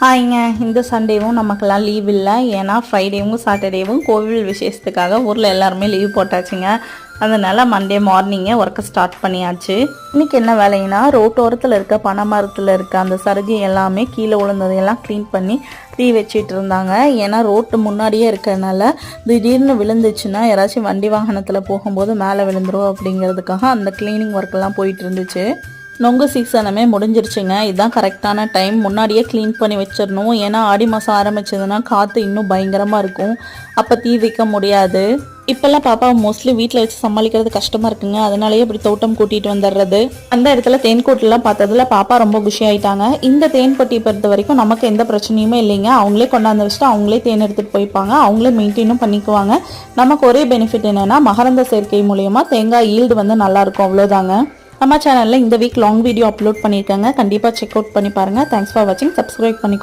ஹாய்ங்க. இந்த சண்டேவும் நமக்கெல்லாம் லீவ் இல்லை. ஏன்னா ஃப்ரைடேவும் சாட்டர்டேவும் கோவில் விசேஷத்துக்காக ஊரில் எல்லாருமே லீவ் போட்டாச்சுங்க. அதனால் மண்டே மார்னிங்கே ஒர்க்கை ஸ்டார்ட் பண்ணியாச்சு. இன்றைக்கி என்ன வேலைன்னா ரோட்டோரத்தில் இருக்க பனை மரத்தில் இருக்க அந்த சருகு எல்லாமே கீழே விழுந்ததையெல்லாம் க்ளீன் பண்ணி தீ வச்சிட்டு இருந்தாங்க. ஏன்னா ரோட்டு முன்னாடியே இருக்கிறனால திடீர்னு விழுந்துச்சுன்னா யாராச்சும் வண்டி வாகனத்தில் போகும்போது மேலே விழுந்துரும் அப்படிங்கிறதுக்காக அந்த க்ளீனிங் ஒர்க்கெல்லாம் போயிட்டு இருந்துச்சு. நொங்கு சீசனுமே முடிஞ்சிருச்சுங்க. இதுதான் கரெக்டான டைம். முன்னாடியே க்ளீன் பண்ணி வச்சிடணும். ஏன்னா ஆடி மாதம் ஆரம்பிச்சதுன்னா காற்று இன்னும் பயங்கரமாக இருக்கும். அப்போ தீ வைக்க முடியாது. இப்போல்லாம் பாப்பா மோஸ்ட்லி வீட்டில் வச்சு சமாளிக்கிறது கஷ்டமாக இருக்குங்க. அதனாலேயே இப்படி தோட்டம் கூட்டிகிட்டு வந்துடுறது. அந்த இடத்துல தேன்கூட்டெல்லாம் பார்த்ததுல பாப்பா ரொம்ப குஷி ஆயிட்டாங்க. இந்த தேன்பட்டி பொறுத்த வரைக்கும் நமக்கு எந்த பிரச்சனையுமே இல்லைங்க. அவங்களே கொண்டாந்து வச்சுட்டு அவங்களே தேன் எடுத்துகிட்டு போய்ப்பாங்க. அவங்களே மெயின்டைனும் பண்ணிக்குவாங்க. நமக்கு ஒரே பெனிஃபிட் என்னென்னா மகரந்த சேர்க்கை மூலயமா தேங்காய் ஈல்டு வந்து நல்லாயிருக்கும் அவ்வளோதாங்க நம்ம சேனலில் இந்த வீக் லாங் வீடியோ அப்லோட் பண்ணியிருக்காங்க கண்டிப்பாக செக் அவுட் பண்ணி பாருங்கள் தேங்க்ஸ் ஃபார் வாட்சிங் சப்ஸ்கிரைப் பண்ணி